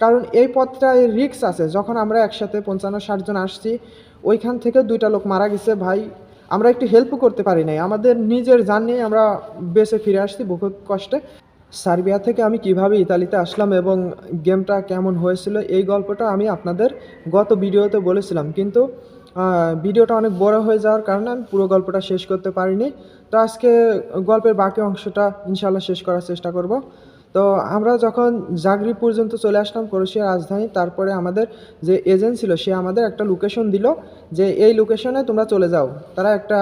কারণ এই পথটায় রিস্ক আছে। যখন আমরা একসাথে পঞ্চান্ন, ষাট জন আসছি, ওইখান থেকে দুইটা লোক মারা গেছে, ভাই, আমরা একটু হেল্পও করতে পারি নাই। আমাদের নিজের জান নিয়ে আমরা বেঁচে ফিরে আসছি বহুত কষ্টে। সার্বিয়া থেকে আমি কীভাবে ইতালিতে আসলাম এবং গেমটা কেমন হয়েছিল, এই গল্পটা আমি আপনাদের গত ভিডিওতে বলেছিলাম। কিন্তু ভিডিওটা অনেক বড় হয়ে যাওয়ার কারণে আমি পুরো গল্পটা শেষ করতে পারিনি। তো আজকে গল্পের বাকি অংশটা ইনশাল্লাহ শেষ করার চেষ্টা করব। তো আমরা যখন জাগরি পর্যন্ত চলে আসলাম ক্রোয়েশিয়ার রাজধানী, তারপরে আমাদের যে এজেন্ট ছিল, সে আমাদের একটা লোকেশন দিল যে এই লোকেশনে তোমরা চলে যাও। তারা একটা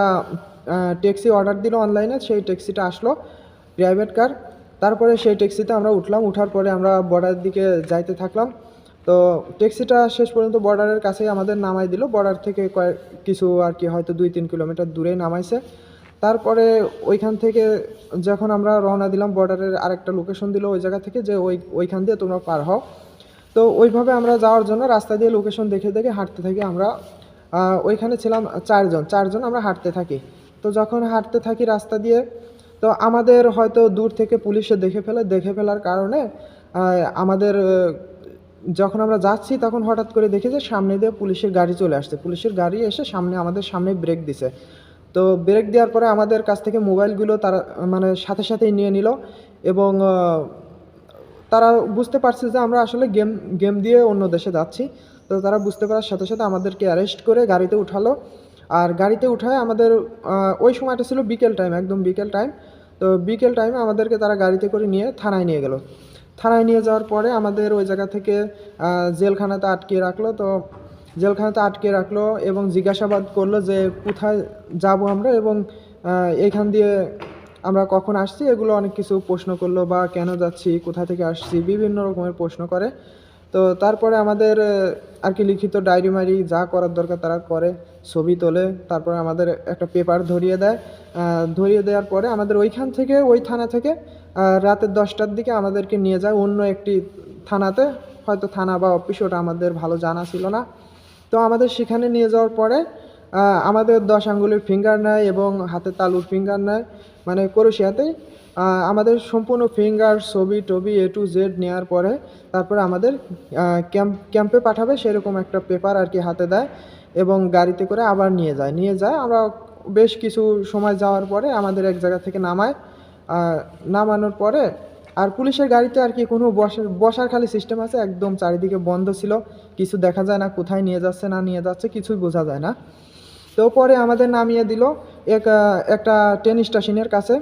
ট্যাক্সি অর্ডার দিল অনলাইনে সেই ট্যাক্সিটা আসলো প্রাইভেট কার তারপরে সেই ট্যাক্সিতে আমরা উঠলাম, উঠার পরে আমরা বর্ডারের দিকে যাইতে থাকলাম। তো ট্যাক্সিটা শেষ পর্যন্ত বর্ডারের কাছেই আমাদের নামাই দিল বর্ডার থেকে কয়েক, কিছু আর কি হয়তো দুই তিন কিলোমিটার দূরেই নামাইছে। তারপরে ওইখান থেকে যখন আমরা রওনা দিলাম বর্ডারের আরেকটা লোকেশন দিল ওই জায়গা থেকে যে ওই, ওইখান দিয়ে তোমরা পার হও। তো ওইভাবে আমরা যাওয়ার জন্য রাস্তা দিয়ে লোকেশন দেখে দেখে হাঁটতে থাকি আমরা। ওইখানে ছিলাম চারজন চারজন আমরা হাঁটতে থাকি। তো যখন হাঁটতে থাকি রাস্তা দিয়ে, তো আমাদের হয়তো দূর থেকে পুলিশে দেখে ফেলে, দেখে ফেলার কারণে আমাদের, যখন আমরা যাচ্ছি তখন হঠাৎ করে দেখি যে সামনে দিয়ে পুলিশের গাড়ি চলে আসছে। পুলিশের গাড়ি এসে সামনে, আমাদের সামনে ব্রেক দিছে। তো ব্রেক দেওয়ার পরে আমাদের কাছ থেকে মোবাইলগুলো তারা মানে সাথে সাথেই নিয়ে নিল এবং তারা বুঝতে পারছে যে আমরা আসলে গেম গেম দিয়ে অন্য দেশে যাচ্ছি। তো তারা বুঝতে পারার সাথে সাথে আমাদেরকে অ্যারেস্ট করে গাড়িতে উঠালো। আর গাড়িতে উঠায় আমাদের ওই সময়টা ছিল বিকেল টাইম একদম বিকেল টাইম তো বিকেল টাইমে আমাদেরকে তারা গাড়িতে করে নিয়ে থানায় নিয়ে গেল। থানায় নিয়ে যাওয়ার পরে আমাদের ওই জায়গা থেকে জেলখানাতে আটকে রাখল। তো জেলখানাতে আটকে রাখল এবং জিজ্ঞাসাবাদ করল যে কোথায় যাব আমরা এবং এখান দিয়ে আমরা কখন আসছি এগুলো অনেক কিছু প্রশ্ন করল বা কেন যাচ্ছি, কোথা থেকে আসছি, বিভিন্ন রকমের প্রশ্ন করে। তো তারপরে আমাদের আর কি লিখিত ডায়েরি মারি যা করার দরকার তারা করে, ছবি তোলে, তারপরে আমাদের একটা পেপার ধরিয়ে দেয়। ধরিয়ে দেওয়ার পরে আমাদের ওইখান থেকে, ওই থানা থেকে রাতের দশটার দিকে আমাদেরকে নিয়ে যায় অন্য একটি থানাতে। হয়তো থানা বা অফিস, ওটা আমাদের ভালো জানা ছিল না। তো আমাদের সেখানে নিয়ে যাওয়ার পরে আমাদের দশ আঙ্গুলের ফিঙ্গার নেয় এবং হাতে তালুর ফিঙ্গার নেয়। মানে ক্রোশিয়াতে আমাদের সম্পূর্ণ ফিঙ্গার ছবি, টবি এ টু জেড নেওয়ার পরে তারপরে আমাদের ক্যাম্প, ক্যাম্পে পাঠাবে সেরকম একটা পেপার আর কি হাতে দেয় এবং গাড়িতে করে আবার নিয়ে যায়। নিয়ে যায়, আমরা বেশ কিছু সময় যাওয়ার পরে আমাদের এক জায়গা থেকে নামায়। নামানোর পরে আর পুলিশের গাড়িতে আর কি কোনো বসার বসার খালি সিস্টেম আছে, একদম চারিদিকে বন্ধ ছিল। কিছু দেখা যায় না কোথায় নিয়ে যাচ্ছে, না নিয়ে যাচ্ছে, কিছুই বোঝা যায় না। তো পরে আমাদের নামিয়ে দিল এক একটা ট্রেন স্টেশনের কাছে।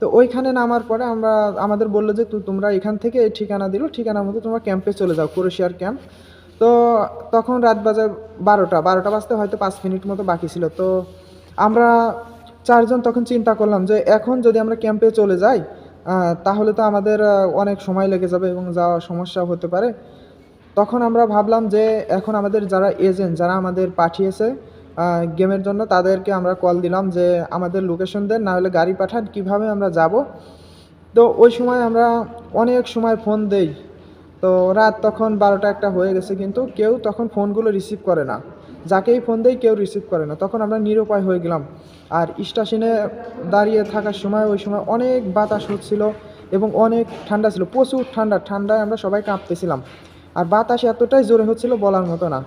তো ওইখানে নামার পরে আমরা আমাদের বলল যে তোমরা এখান থেকে এই ঠিকানা দিল। ঠিকানা মতো তোমরা ক্যাম্পে চলে যাও ক্রোশিয়ার ক্যাম্প তো তখন রাত বাজে বারোটা। বারোটা বাজতে হয়তো পাঁচ মিনিট মতো বাকি ছিল। তো আমরা চারজন তখন চিন্তা করলাম যে, এখন যদি আমরা ক্যাম্পে চলে যাই তাহলে তো আমাদের অনেক সময় লেগে যাবে এবং যাওয়া সমস্যা হতে পারে। তখন আমরা ভাবলাম যে এখন আমাদের যারা এজেন্ট যারা আমাদের পাঠিয়েছে গেমের জন্য, তাদেরকে আমরা কল দিলাম যে আমাদের লোকেশন দেন, না হলে গাড়ি পাঠান, কীভাবে আমরা যাব। তো ওই সময় আমরা অনেক সময় ফোন দেই। তো রাত তখন বারোটা একটা হয়ে গেছে, কিন্তু কেউ তখন ফোনগুলো রিসিভ করে না। যাকেই ফোন দেই কেউ রিসিভ করে না। তখন আমরা নিরুপায় হয়ে গেলাম। আর স্টেশনে দাঁড়িয়ে থাকার সময় ওই সময় অনেক বাতাস হচ্ছিল এবং অনেক ঠান্ডা ছিল। প্রচুর ঠান্ডা, ঠান্ডায় আমরা সবাই কাঁপতেছিলাম। আর বাতাস এতটাই জোরে হচ্ছিল বলার মতো না।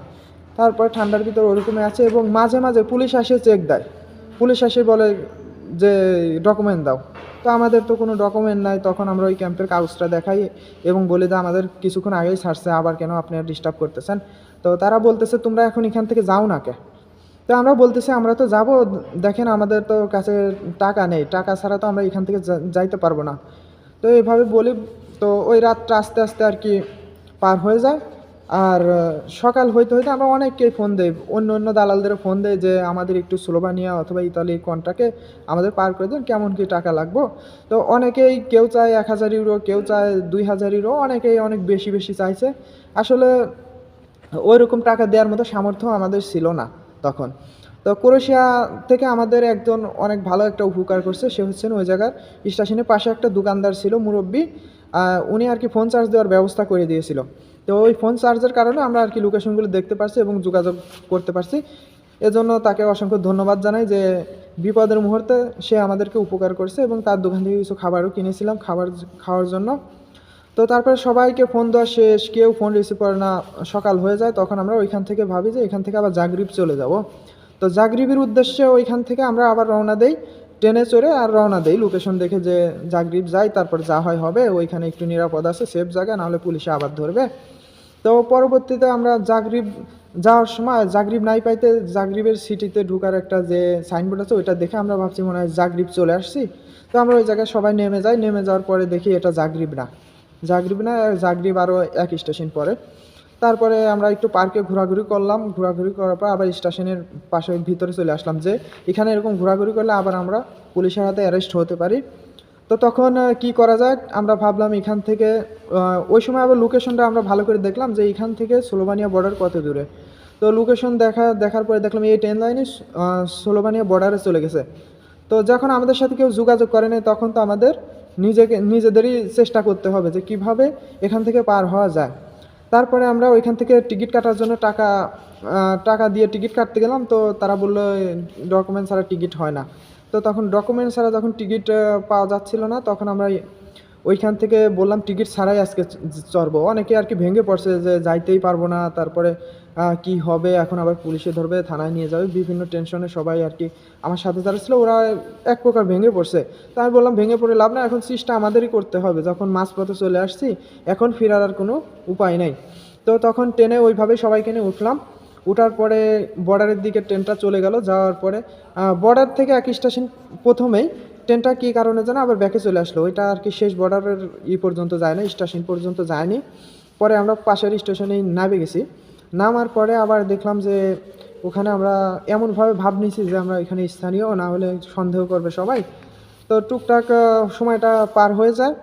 তারপরে ঠান্ডার ভিতর ওরকমই আছে এবং মাঝে মাঝে পুলিশ আসে চেক দেয়। পুলিশ আসে বলে যে ডকুমেন্ট দাও। তো আমাদের তো কোনো ডকুমেন্ট নাই, তখন আমরা ওই ক্যাম্পের কাগজটা দেখাই এবং বলে, দাও, আমাদের কিছুক্ষণ আগেই ছাড়ছে, আবার কেন আপনি ডিস্টার্ব করতেছেন? তো তারা বলতেছে, তোমরা এখন এখান থেকে যাও না কে? তো আমরা বলতেছি, আমরা তো যাব, দেখেন আমাদের তো কাছে টাকা নেই, টাকা ছাড়া তো আমরা এখান থেকে যাইতে পারব না। তো এইভাবে বলি, তো ওই রাতটা আস্তে আস্তে আর কি পার হয়ে যায়। আর সকাল হইতে হইতে আমরা অনেককেই ফোন দেই। অন্য অন্য দালালদের ফোন দেয় যে, আমাদের একটু স্লোভানিয়া অথবা ইতালি কন্ট্রাক্টে আমাদের পার করে দেন, কেমন কি টাকা লাগবো? তো অনেকেই, কেউ চায় এক হাজার ইউরো কেউ চায় দুই হাজার ইউরো অনেকেই অনেক বেশি বেশি চাইছে। আসলে ওই রকম টাকা দেওয়ার মতো সামর্থ্য আমাদের ছিল না তখন। তো ক্রোয়েশিয়া থেকে আমাদের একজন অনেক ভালো একটা উপকার করছে, সে হচ্ছেন ওই জায়গার স্টেশনের পাশে একটা দোকানদার ছিল, মুরব্বী। উনি আর কি ফোন চার্জ দেওয়ার ব্যবস্থা করে দিয়েছিল। তো ওই ফোন চার্জের কারণে আমরা আর কি লোকেশনগুলো দেখতে পারছি এবং যোগাযোগ করতে পারছি। এজন্য তাকে অসংখ্য ধন্যবাদ জানাই যে বিপদের মুহূর্তে সে আমাদেরকে উপকার করছে এবং তার দোকান থেকে কিছু খাবারও কিনেছিলাম খাবার খাওয়ার জন্য। তো তারপরে সবাইকে ফোন দেওয়া শেষ, কেউ ফোন রিসিভ করে না, সকাল হয়ে যায়, তখন আমরা ওইখান থেকে ভাবি যে এখান থেকে আবার জাগরিব চলে যাব। তো জাগরিবের উদ্দেশ্যে ওইখান থেকে আমরা আবার রওনা দেই। ট্রেনে চড়ে আর রওনা দেই। লোকেশন দেখে যে জাগরিব যাই, তারপর যা হয় হবে, ওইখানে একটু নিরাপদ আছে সেফ জায়গা, নাহলে পুলিশে আবার ধরবে। তো পরবর্তীতে আমরা জাগরিব যাওয়ার সময় জাগরিব নাই পাইতে জাগরিবের সিটিতে ঢুকার একটা যে সাইনবোর্ড আছে, ওইটা দেখে আমরা ভাবছি মনে হয় জাগরিব চলে আসছি। তো আমরা ওই জায়গায় সবাই নেমে যাই, নেমে যাওয়ার পরে দেখি এটা জাগরিব না। জাগরিব না জাগরিব আরও এক স্টেশন পরে। তারপরে আমরা একটু পার্কে ঘোরাঘুরি করলাম। ঘোরাঘুরি করার পর আবার স্টেশনের পাশে ভিতরে চলে আসলাম যে এখানে এরকম ঘোরাঘুরি করলে আবার আমরা পুলিশের হাতে অ্যারেস্ট হতে পারি। তো তখন কি করা যায়? আমরা ভাবলাম এখান থেকে ওই সময় আবার লোকেশনটা আমরা ভালো করে দেখলাম যে এখান থেকে স্লোভানিয়া বর্ডার কত দূরে। তো লোকেশন দেখা, দেখার পরে দেখলাম এই ট্রেন লাইনে স্লোভানিয়া বর্ডারে চলে গেছে। তো যখন আমাদের সাথে কেউ যোগাযোগ করে নাই, তখন তো আমাদের নিজেকে, নিজেদেরই চেষ্টা করতে হবে যে কীভাবে এখান থেকে পার হওয়া যায়। তারপরে আমরা ওইখান থেকে টিকিট কাটার জন্য টাকা টাকা দিয়ে টিকিট কাটতে গেলাম। তো তারা বলল ডকুমেন্ট ছাড়া টিকিট হয় না। তো তখন ডকুমেন্ট ছাড়া যখন টিকিট পাওয়া যাচ্ছিল না, তখন আমরা ওইখান থেকে বললাম, টিকিট ছাড়াই আজকে চড়বো অনেকে আর কি ভেঙে পড়ছে যে যাইতেই পারব না। তারপরে কি হবে, এখন আবার পুলিশে ধরবে, থানায় নিয়ে যাবে, বিভিন্ন টেনশনে সবাই আর কি আমার সাথে যারা ছিল, ওরা এক প্রকার ভেঙে পড়ছে। তা আমি বললাম, ভেঙে পড়ে লাভ না এখন চেষ্টা আমাদেরই করতে হবে। যখন মাঝপথে চলে আসছি, এখন ফেরার আর কোনো উপায় নাই। তো তখন ট্রেনে ওইভাবেই সবাইকে নিয়ে উঠলাম। উঠার পরে বর্ডারের দিকে ট্রেনটা চলে গেল, যাওয়ার পরে বর্ডার থেকে এক স্টেশন প্রথমেই ট্রেনটা কী কারণে যেন আবার ব্যাকে চলে আসলো। ওইটা আর কি শেষ বর্ডারের ই পর্যন্ত যায় না স্টেশন পর্যন্ত যায়নি। পরে আমরা পাশের স্টেশনেই নামে গেছি। নামার পরে আবার দেখলাম যে ওখানে আমরা এমনভাবে ভাব নিয়েছি যে আমরা এখানে স্থানীয়, না হলে সন্দেহ করবে সবাই। তো টুকটাক সময়টা পার হয়ে যায়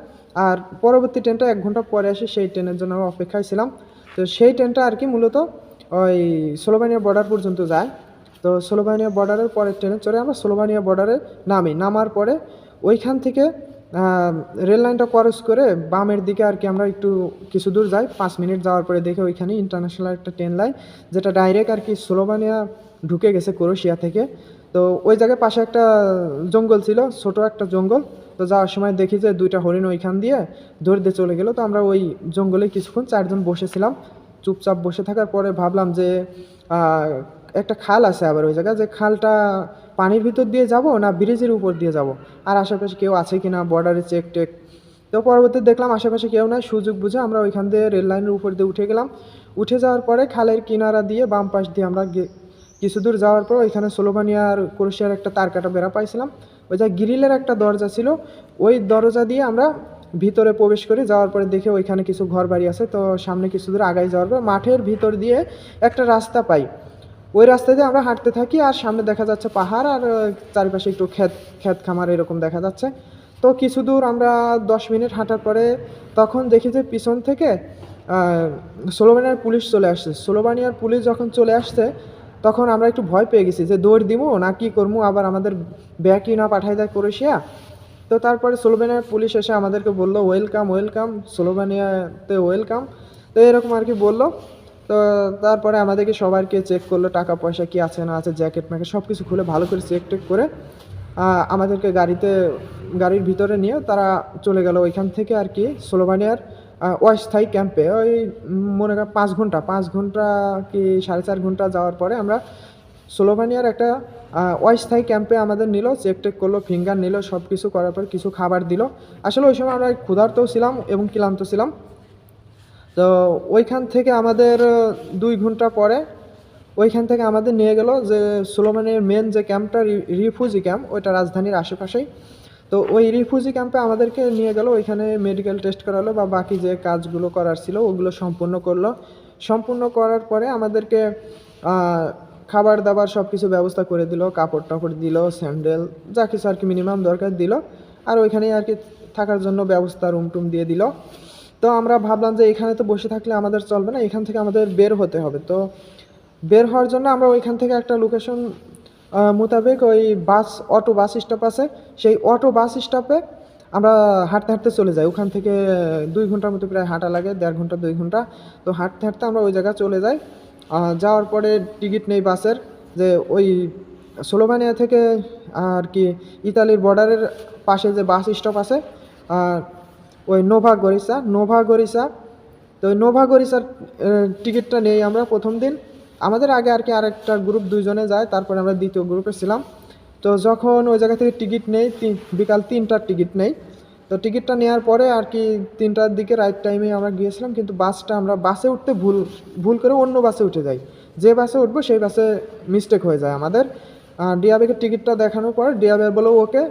আর পরবর্তী ট্রেনটা এক ঘণ্টা পরে আসে সেই ট্রেনের জন্য আমরা অপেক্ষায় ছিলাম। তো সেই ট্রেনটা আর কি মূলত ওই স্লোভানিয়া বর্ডার পর্যন্ত যায়। তো স্লোভানিয়া বর্ডারের পরের ট্রেনে চড়ে আমরা স্লোভানিয়া বর্ডারে নামি। নামার পরে ওইখান থেকে রেল লাইনটা ক্রস করে বামের দিকে আর কি আমরা একটু কিছু দূর যাই। পাঁচ মিনিট যাওয়ার পরে দেখে ওইখানে ইন্টারন্যাশনাল একটা ট্রেন লাইন যেটা ডাইরেক্ট আর কি স্লোভানিয়া ঢুকে গেছে ক্রোশিয়া থেকে। তো ওই জায়গায় পাশে একটা জঙ্গল ছিল, ছোট একটা জঙ্গল। তো যাওয়ার সময় দেখি যে দুইটা হরিণ ওইখান দিয়ে দিয়ে চলে গেল। তো আমরা ওই জঙ্গলে কিছুক্ষণ চারজন বসেছিলাম। চুপচাপ বসে থাকার পরে ভাবলাম যে একটা খাল আছে আবার ওই জায়গায়। যে খালটা পানির ভিতর দিয়ে যাব না ব্রিজের উপর দিয়ে যাব? আর আশেপাশে কেউ আছে কি না বর্ডারে চেক টেক। তো পরবর্তী দেখলাম আশেপাশে কেউ নাই। সুযোগ বুঝে আমরা ওইখান দিয়ে রেল লাইনের উপর দিয়ে উঠে গেলাম। উঠে যাওয়ার পরে খালের কিনারা দিয়ে বাম পাশ দিয়ে আমরা কিছু দূর যাওয়ার পর ওইখানে সোলোভানিয়া আর ক্রোশিয়ার একটা তার কাটা বেড়া পাইছিলাম। ওই যা গ্রিলের একটা দরজা ছিল, ওই দরজা দিয়ে আমরা ভিতরে প্রবেশ করি যাওয়ার পরে দেখে ওইখানে কিছু ঘর বাড়ি আছে। তো সামনে কিছু দূর আগাই যাওয়ার পর মাঠের ভিতর দিয়ে একটা রাস্তা পাই। ওই রাস্তা দিয়ে আমরা হাঁটতে থাকি আর সামনে দেখা যাচ্ছে পাহাড় আর চারিপাশে একটু ক্ষেত ক্ষেত খামার এরকম দেখা যাচ্ছে। তো কিছু দূর আমরা দশ মিনিট হাঁটার পরে তখন দেখি যে পিছন থেকে সোলোবানিয়ার পুলিশ চলে আসছে। সোলোবানিয়ার পুলিশ যখন চলে আসছে, তখন আমরা একটু ভয় পেয়ে গেছি যে দৌড় দিব না কি করব, আবার আমাদের ব্যাকই না পাঠাই দেয় ক্রোয়েশিয়া। তো তারপরে স্লোভেনিয়ার পুলিশ এসে আমাদেরকে বলল ওয়েলকাম ওয়েলকাম স্লোভেনিয়াতে ওয়েলকাম তো এরকম আর কি বলল। তো তারপরে আমাদেরকে সবাইকে চেক করল, টাকা পয়সা কি আছে না আছে জ্যাকেট ম্যাকেট সব কিছু খুলে ভালো করে চেক টেক করে আমাদেরকে গাড়িতে, গাড়ির ভিতরে নিয়ে তারা চলে গেল ওইখান থেকে আর কি স্লোভানিয়ার অস্থায়ী ক্যাম্পে। ওই মনে করেন পাঁচ ঘণ্টা পাঁচ ঘণ্টা কি সাড়ে চার ঘণ্টা যাওয়ার পরে আমরা স্লোভানিয়ার একটা অস্থায়ী ক্যাম্পে আমাদের নিল চেক টেক করল ফিঙ্গার নিল, সব কিছু করার পর কিছু খাবার দিল। আসলে ওই সময় আমরা ক্ষুধার্তও ছিলাম এবং ক্লান্ত ছিলাম। তো ওইখান থেকে আমাদের দুই ঘণ্টা পরে ওইখান থেকে আমাদের নিয়ে গেল যে সুলোমানের মেন যে ক্যাম্পটা রিফিউজি ক্যাম্প ওইটা রাজধানীর আশেপাশেই। তো ওই রিফিউজি ক্যাম্পে আমাদেরকে নিয়ে গেল, ওইখানে মেডিকেল টেস্ট করালো বা বাকি যে কাজগুলো করার ছিল ওগুলো সম্পূর্ণ করল। সম্পূর্ণ করার পরে আমাদেরকে খাবার দাবার সব কিছু ব্যবস্থা করে দিল, কাপড় টাপড় দিল, স্যান্ডেল, যা কিছু আর কি মিনিমাম দরকার দিল। আর ওইখানেই আর কি থাকার জন্য ব্যবস্থা রুম টুম দিয়ে দিল। তো আমরা ভাবলাম যে এখানে তো বসে থাকলে আমাদের চলবে না এখান থেকে আমাদের বের হতে হবে। তো বের হওয়ার জন্য আমরা ওইখান থেকে একটা লোকেশন মোতাবেক ওই বাস অটো বাস স্টপ আছে। সেই অটো বাস স্টপে আমরা হাঁটতে হাঁটতে চলে যাই। ওখান থেকে দুই ঘণ্টার মতো প্রায় হাঁটা লাগে দেড় ঘণ্টা দুই ঘণ্টা। তো হাঁটতে হাঁটতে আমরা ওই জায়গায় চলে যাই। যাওয়ার পরে টিকিট নেই বাসের যে ওই স্লোভানিয়া থেকে আর কি ইতালির বর্ডারের পাশে যে বাস স্টপ আছে আহ, ওই নোভা গরিসা নোভা গরিসা। তো ওই নোভা গরিসার টিকিটটা নেই আমরা প্রথম দিন। আমাদের আগে আর কি আরেকটা গ্রুপ দুইজনে যায়, তারপরে আমরা দ্বিতীয় গ্রুপে ছিলাম। তো যখন ওই জায়গা থেকে টিকিট নেই বিকাল তিনটার টিকিট নেই। তো টিকিটটা নেওয়ার পরে আর কি তিনটার দিকে রাইট টাইমে আমরা গিয়েছিলাম, কিন্তু বাসটা আমরা বাসে উঠতে ভুল ভুল করে অন্য বাসে উঠে যাই। যে বাসে উঠবো সেই বাসে মিস্টেক হয়ে যায় আমাদের। ডিয়াবেকে টিকিটটা দেখানোর পর ডিয়াবে বলো, ওকে।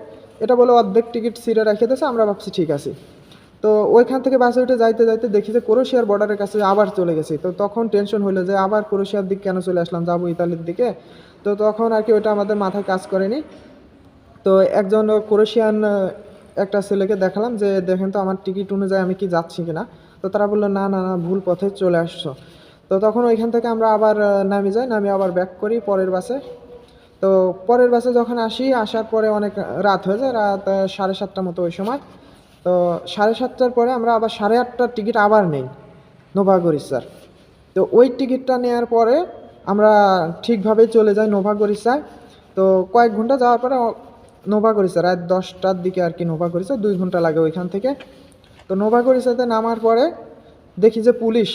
এটা বলে, অর্ধেক টিকিট সিটে রেখে দিয়েছে, আমরা ভাবছি ঠিক আছে। তো ওইখান থেকে বাসে উঠে যাইতে যাইতে দেখি যে ক্রোশিয়ার বর্ডারের কাছে আবার চলে গেছি। তো তখন টেনশন হলো যে আবার ক্রোশিয়ার দিক কেন চলে আসলাম? যাব ইতালির দিকে। তো তখন আর কি ওটা আমাদের মাথায় কাজ করেনি। তো একজন ক্রোশিয়ান একটা ছেলেকে দেখালাম যে, দেখেন তো, আমার টিকিট অনুযায়ী আমি কি যাচ্ছি কিনা? তো তারা বলল, না না না, ভুল পথে চলে আসছো। তো তখন ওইখান থেকে আমরা আবার নামি যাই, নামি আবার ব্যাক করি পরের বাসে। তো পরের বাসে যখন আসি, আসার পরে অনেক রাত হয়ে যায়, রাত সাড়ে সাতটার মতো ওই সময়। তো সাড়ে সাতটার পরে আমরা আবার সাড়ে আটটার টিকিট আবার নেই নোভাগরিসার তো ওই টিকিটটা নেওয়ার পরে আমরা ঠিকভাবে চলে যাই নোভাগরিসায় তো কয়েক ঘণ্টা যাওয়ার পরে নোভাগরিসা রাত দশটার দিকে আর কি নোভাগরিসা দুই ঘণ্টা লাগে ওইখান থেকে। তো নোভাগরিসাতে নামার পরে দেখি যে পুলিশ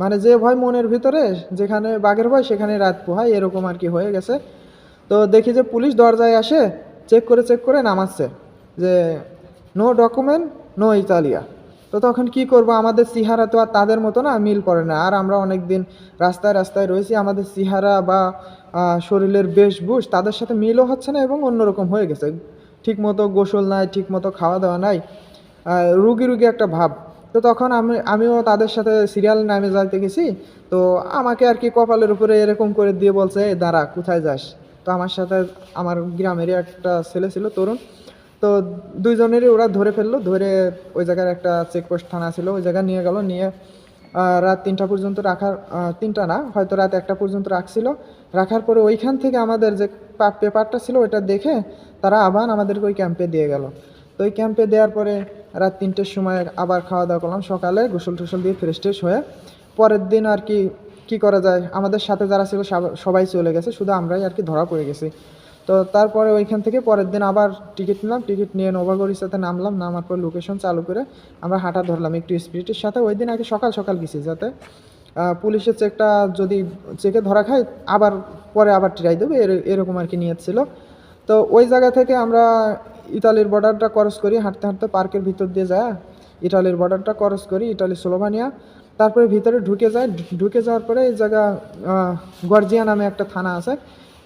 মানে যে ভয় মনের ভিতরে, যেখানে বাঘের ভয় সেখানে রাত পোহায়, এরকম আর কি হয়ে গেছে। তো দেখি যে পুলিশ দরজায় আসে, চেক করে চেক করে নামাচ্ছে যে নো ডকুমেন্ট নো ইতালিয়া তো তখন কি করব? আমাদের সিহারা তো আর তাদের মতো না, মিল পড়ে না। আর আমরা অনেক দিন রাস্তায় রাস্তায় রয়েছি, আমাদের সিহারা বা শরীরের বেশভূষ তাদের সাথে মিলও হচ্ছে না এবং অন্যরকম হয়ে গেছে। ঠিক মতো গোসল নাই ঠিক মতো খাওয়া দাওয়া নাই রুগী রুগী একটা ভাব। তো তখন আমি, আমিও তাদের সাথে সিরিয়াল নামে যাইতে গেছি। তো আমাকে আর কি কপালের উপরে এরকম করে দিয়ে বলছে, "এই দাঁড়া, কোথায় যাস? তো আমার সাথে, আমার গ্রামেরই একটা ছেলে ছিল, তরুণ। তো দুইজনেরই ওরা ধরে ফেলল, ধরে ওই জায়গার একটা চেকপোস্ট থানা ছিল, ওই জায়গায় নিয়ে গেল, নিয়ে রাত তিনটা পর্যন্ত রাখার তিনটা না, হয়তো রাত একটা পর্যন্ত রাখছিল। রাখার পরে ওইখান থেকে আমাদের যে পেপারটা ছিল ওইটা দেখে তারা আবার আমাদেরকে ওই ক্যাম্পে দিয়ে গেল। তো ওই ক্যাম্পে দেওয়ার পরে রাত তিনটের সময় আবার খাওয়া দাওয়া করলাম সকালে, গোসল টোসল দিয়ে ফ্রেশ ট্রেশ হয়ে। পরের দিন আর কি কি করা যায়? আমাদের সাথে যারা ছিল সবাই চলে গেছে, শুধু আমরাই আর কি ধরা পড়ে গেছি। তো তারপরে ওইখান থেকে পরের দিন আবার টিকিট নিলাম টিকিট নিয়ে নোভাগরির সাথে নামলাম, নামার পর লোকেশন চালু করে আমরা হাঁটা ধরলাম একটু স্পিরিটের সাথে। ওই দিন আগে সকাল সকাল গেছি যাতে পুলিশের চেকটা যদি চেকে ধরা খায়, আবার পরে আবার ট্রাই দেবে, এর- এরকম আর কি নিয়ত ছিল। তো ওই জায়গা থেকে আমরা ইতালির বর্ডারটা ক্রস করি, হাঁটতে হাঁটতে পার্কের ভিতর দিয়ে যায়। ইটালির বর্ডারটা ক্রস করি ইটালি স্লোভানিয়া। তারপরে ভিতরে ঢুকে যায়, ঢুকে যাওয়ার পরে এই জায়গা গর্জিয়া নামে একটা থানা আছে।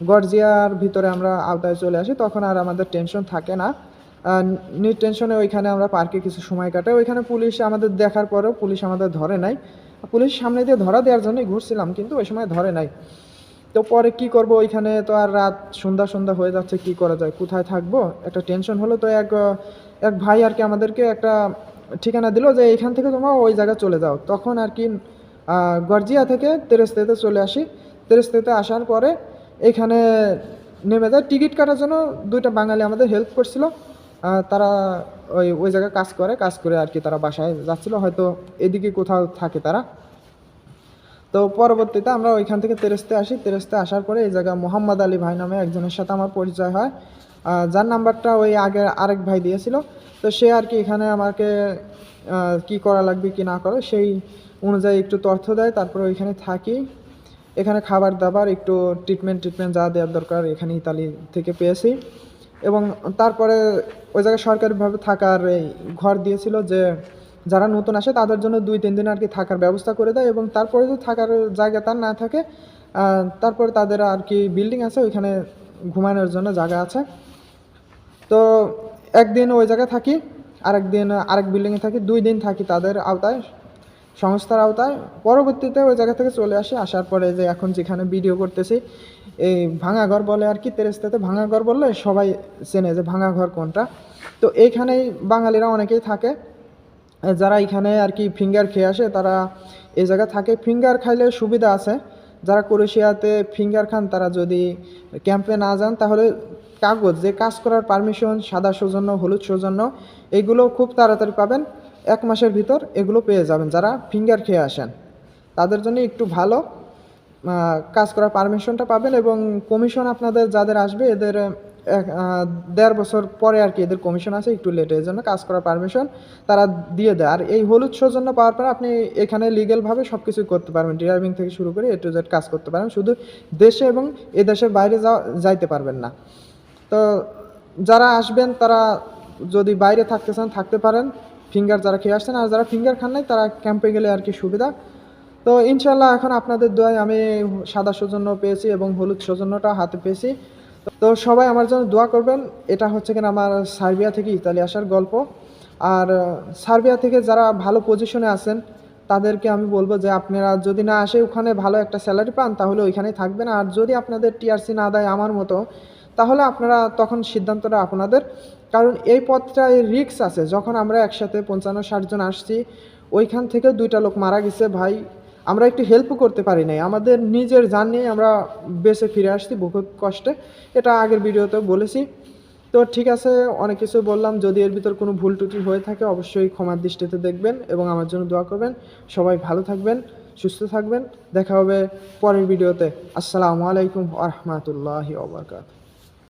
গর্জিয়ার ভিতরে আমরা আওতায় চলে আসি, তখন আর আমাদের টেনশন থাকে না। টেনশনে ওইখানে আমরা পার্কে কিছু সময় কাটাই। ওইখানে পুলিশ আমাদের দেখার পরেও পুলিশ আমাদের ধরে নাই। পুলিশ সামনে দিয়ে ধরা দেওয়ার জন্যই ঘুরছিলাম, কিন্তু ওই সময় ধরে নাই। তো পরে কি করব? ওইখানে তো আর রাত সন্ধ্যা সন্ধ্যা হয়ে যাচ্ছে, কি করা যায়? কোথায় থাকব? একটা টেনশন হলো তো এক এক ভাই আর কি আমাদেরকে একটা ঠিকানা দিল যে এখান থেকে তোমরা ওই জায়গায় চলে যাও। তখন আর কি গর্জিয়া থেকে তেরেস্তেতে চলে আসি। তেরেস্তেতে আসার পরে এখানে নেমে যায়। টিকিট কাটার জন্য দুইটা বাঙালি আমাদের হেল্প করছিল। তারা ওই ওই জায়গায় কাজ করে কাজ করে আর কি তারা বাসায় যাচ্ছিল। হয়তো এদিকে কোথাও থাকে তারা। তো পরবর্তীতে আমরা ওইখান থেকে তেরেস্তে আসি। তেরেস্তে আসার পরে এই জায়গায় মোহাম্মদ আলী ভাই নামে একজনের সাথে আমার পরিচয় হয়। যার নাম্বারটা ওই আগে আরেক ভাই দিয়েছিল। তো সে আর কি এখানে আমাকে কি করা লাগবে, কি না করে, সেই অনুযায়ী একটু তথ্য দেয়। তারপরে ওইখানে থাকি। এখানে খাবার দাবার, একটু ট্রিটমেন্ট ট্রিটমেন্ট যা দেওয়ার দরকার এখানে ইতালি থেকে পেয়েছি। এবং তারপরে ওই জায়গায় সরকারিভাবে থাকার এই ঘর দিয়েছিল যে, যারা নতুন আসে তাদের জন্য দুই, তিন দিন আর কি থাকার ব্যবস্থা করে দেয় এবং তারপরে যদি থাকার জায়গা তার না থাকে তারপরে তাদের আর কি বিল্ডিং আছে, ওইখানে ঘুমানোর জন্য জায়গা আছে। তো একদিন ওই জায়গায় থাকি, আরেকদিন আরেক বিল্ডিংয়ে থাকি, দুই দিন থাকি তাদের আওতায়। সংস্থার আওতায়, পরবর্তীতে ওই জায়গা থেকে চলে আসি, আসার পরে যে এখন যেখানে ভিডিও করতেছি, এই ভাঙাঘর বলে আর কি, তেরেস্তাতে ভাঙাঘর বললে সবাই চেনে যে ভাঙাঘর কোনটা। তো এইখানেই বাঙালিরা অনেকেই থাকে। যারা এখানে আর কি ফিঙ্গার খেয়ে আসে, তারা এই জায়গায় থাকে। ফিঙ্গার খাইলে সুবিধা আছে। যারা ক্রোয়েশিয়াতে ফিঙ্গার খান, তারা যদি ক্যাম্পে না যান, তাহলে কাগজ, যে কাজ করার পারমিশন, সাদা সৌজন্য, হলুদ সৌজন্য, এগুলো খুব তাড়াতাড়ি পাবেন। এক মাসের ভিতর এগুলো পেয়ে যাবেন যারা ফিঙ্গার খেয়ে আসেন। তাদের জন্য একটু ভালো কাজ করার পারমিশনটা পাবেন এবং কমিশন আপনাদের যাদের আসবে, এদের দেড় বছর পরে আর কি এদের কমিশন আছে, একটু লেটে এই জন্য কাজ করার পারমিশন তারা দিয়ে দেয়। আর এই হলুদ সৌজন্য পাওয়ার পরে আপনি এখানে লিগেলভাবে সব কিছু করতে পারবেন ড্রাইভিং থেকে শুরু করে এ টু জেড কাজ করতে পারবেন, শুধু দেশে এবং এ দেশের বাইরে যাওয়া যাইতে পারবেন না। তো যারা আসবেন, তারা যদি বাইরে থাকতে চান, থাকতে পারেন। ফিঙ্গার যারা খেয়ে আসছেন আর যারা ফিঙ্গার খান নাই, তারা ক্যাম্পে গেলে আর কি সুবিধা। তো ইনশাল্লাহ এখন আপনাদের দোয়ায় আমি সাদা সৌজন্য পেয়েছি এবং হলুদ সৌজন্যটা হাতে পেয়েছি। তো সবাই আমার জন্য দোয়া করবেন। এটা হচ্ছে কিনা আমার সার্বিয়া থেকে ইতালি আসার গল্প। আর সার্বিয়া থেকে যারা ভালো পজিশনে আছেন, তাদেরকে আমি বলব যে আপনারা যদি না আসে ওখানে ভালো একটা স্যালারি পান, তাহলে ওইখানেই থাকবেন। আর যদি আপনাদের টিআরসি না দেয় আমার মতো তাহলে আপনারা তখন সিদ্ধান্তটা আপনাদের। কারণ এই পথটায় রিক্স আছে। যখন আমরা একসাথে পঞ্চান্ন, ষাট জন আসছি, ওইখান থেকে দুইটা লোক মারা গেছে, ভাই, আমরা একটু হেল্প করতে পারি নাই। আমাদের নিজের জান নিয়ে আমরা বেঁচে ফিরে আসছি বহুত কষ্টে। এটা আগের ভিডিওতে বলেছি। তো ঠিক আছে, অনেক কিছু বললাম। যদি এর ভিতর কোনো ভুল ত্রুটি হয়ে থাকে, অবশ্যই ক্ষমার দৃষ্টিতে দেখবেন এবং আমার জন্য দোয়া করবেন। সবাই ভালো থাকবেন, সুস্থ থাকবেন। দেখা হবে পরের ভিডিওতে। আসসালামু আলাইকুম আ রহমতুল্লাহি